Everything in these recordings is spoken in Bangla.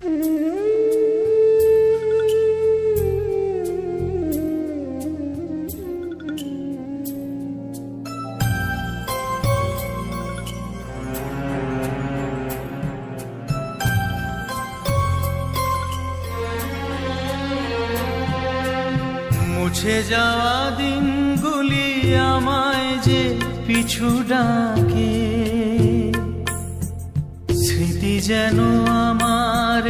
মুছে যাওয়া দিনগুলি আমায় যে পিছু ডাকে স্মৃতি যেন আমার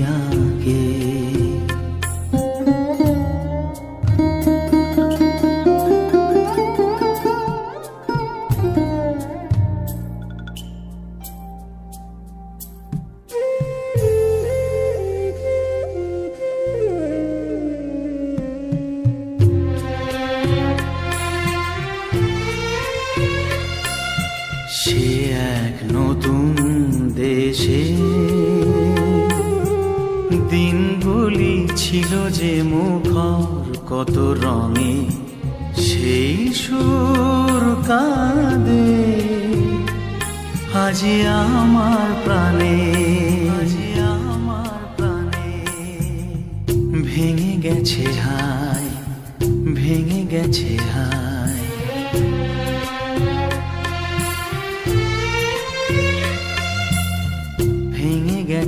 সে এক নতুন দেশে। দিনগুলি ছিল যে মুখর, কত রঙে সেই সুর কাঁদে। আজি আমার প্রাণে, আজি আমার প্রাণে ভেঙে গেছে হায়, ভেঙে গেছে হায়।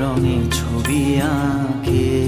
রঙে ছবি আঁকে।